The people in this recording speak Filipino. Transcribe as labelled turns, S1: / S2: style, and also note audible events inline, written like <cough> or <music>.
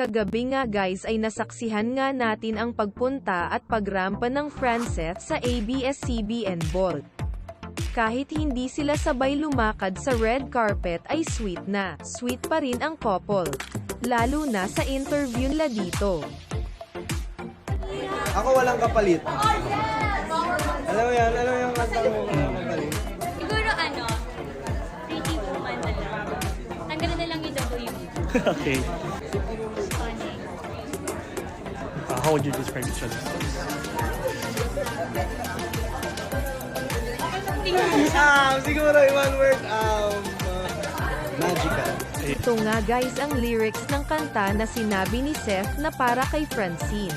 S1: Kagabi nga guys ay nasaksihan nga natin ang pagpunta at pagrampa ng Francet sa ABS-CBN Ball. Kahit hindi sila sabay lumakad sa red carpet ay sweet na, sweet pa rin ang couple. Lalo na sa interview nila dito.
S2: Ako walang kapalit. Alam mo yan? Alam mo yung kanta mo walang kapalit?
S3: Siguro ano, pretty woman na lang. Tanggalin na lang yung W. <laughs>
S4: okay. Uh, how would you describe each other?
S2: Um, siguro in one word, um, uh, magical.
S1: Ito nga guys ang lyrics ng kanta na sinabi ni Seth na para kay Francine.